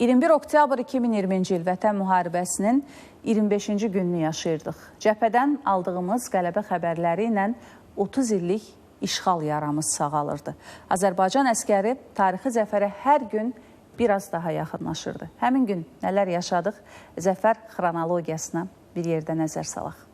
21 oktyabr 2020-ci il Vətən müharibəsinin 25-ci gününü yaşayırdıq. Cəbhədən aldığımız qələbə xəbərləri ilə 30 illik işğal yaramız sağalırdı. Azərbaycan əskəri tarixi zəfərə hər gün biraz daha yaxınlaşırdı. Həmin gün nələr yaşadıq? Zəfər xronologiyasına bir yerdə nəzər salaq.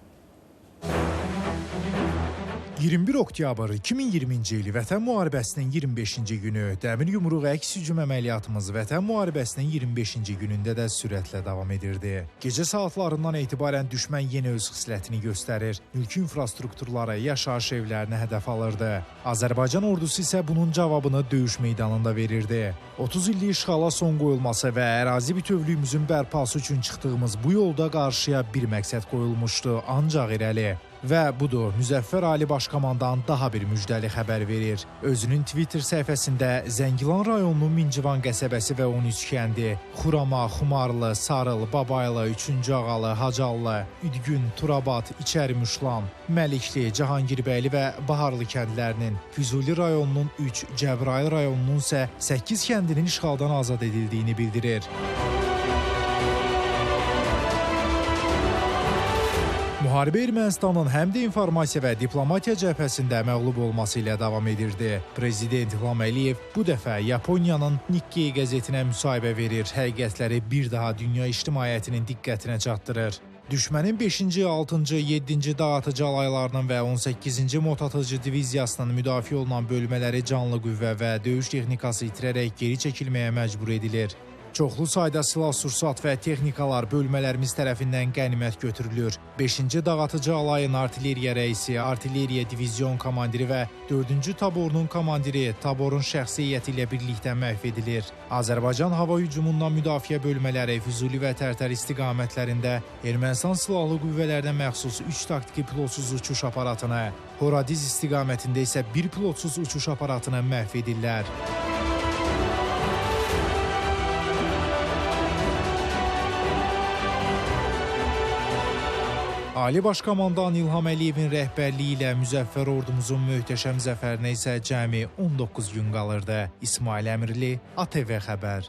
21 oktyabr 2020-ci il Vətən müharibəsinin 25-ci günü Dəmir yumruq əks hücum əməliyyatımız Vətən müharibəsinin 25-ci günündə də sürətlə davam edirdi. Gecə saatlarından etibarən düşmən yenə öz xislətini göstərir. Mülki infrastrukturlara, yaşayış evlərinə hədəf alırdı. Azərbaycan ordusu isə bunun cavabını döyüş meydanında verirdi. 30 illik işğala son qoyulması və ərazi bütövlüyümüzün bərpası üçün çıxdığımız bu yolda qarşıya bir məqsəd qoyulmuşdu, ancaq irəli. Və budur, Müzəffər Ali Başkomandan daha bir müjdəli xəbər verir. Özünün Twitter səhifəsində Zəngilan rayonunun Mincivan qəsəbəsi və 13 kəndi, Xurama, Xumarlı, Sarıl, Babaylı, 3-cü Ağalı, Hacallı, Üdgün, Turabat, İçərimüşlan, Məlikli, Cahangirbəyli və Baharlı kəndlərinin, Füzuli rayonunun 3, Cəbrayıl rayonunun isə 8 kəndinin işğaldan azad edildiyini bildirir. Müharibə Ermənistanın həm də informasiya və diplomatiya cəbhəsində məğlub olması ilə davam edirdi. Prezident İlham Əliyev bu dəfə Yaponiyanın Nikkei qəzetinə müsahibə verir, həqiqətləri bir daha dünya ictimaiyyətinin diqqətinə çatdırır. Düşmənin 5-ci, 6-cı, 7-ci dağıtıcı alaylarının və 18-ci motatıcı diviziyasının müdafiə olunan bölmələri canlı qüvvə və döyüş texnikası itirərək geri çəkilməyə məcbur edilir. Çoxlu sayda silah-sursat və texnikalar bölmələrimiz tərəfindən qənimət götürülür. 5-ci dağıtıcı alayın artilleriya rəisi, artilleriya divizyon komandiri və 4-cü taborunun komandiri taborun şəxsi heyəti ilə birlikdə məhv edilir. Azərbaycan hava hücumundan müdafiə bölmələri Füzuli və Tərtər istiqamətlərində Ermənistan silahlı qüvvələrinə məxsus 3 taktiki pilotsuz uçuş aparatını, Horadiz istiqamətində isə bir pilotsuz uçuş aparatını məhv edirlər. Ali Baş Komandan İlham Əliyevin rəhbərliyi ilə müzəffər ordumuzun möhtəşəm zəfərinə isə cəmi 19 gün qalırdı. İsmail Əmirli, ATV xəbər.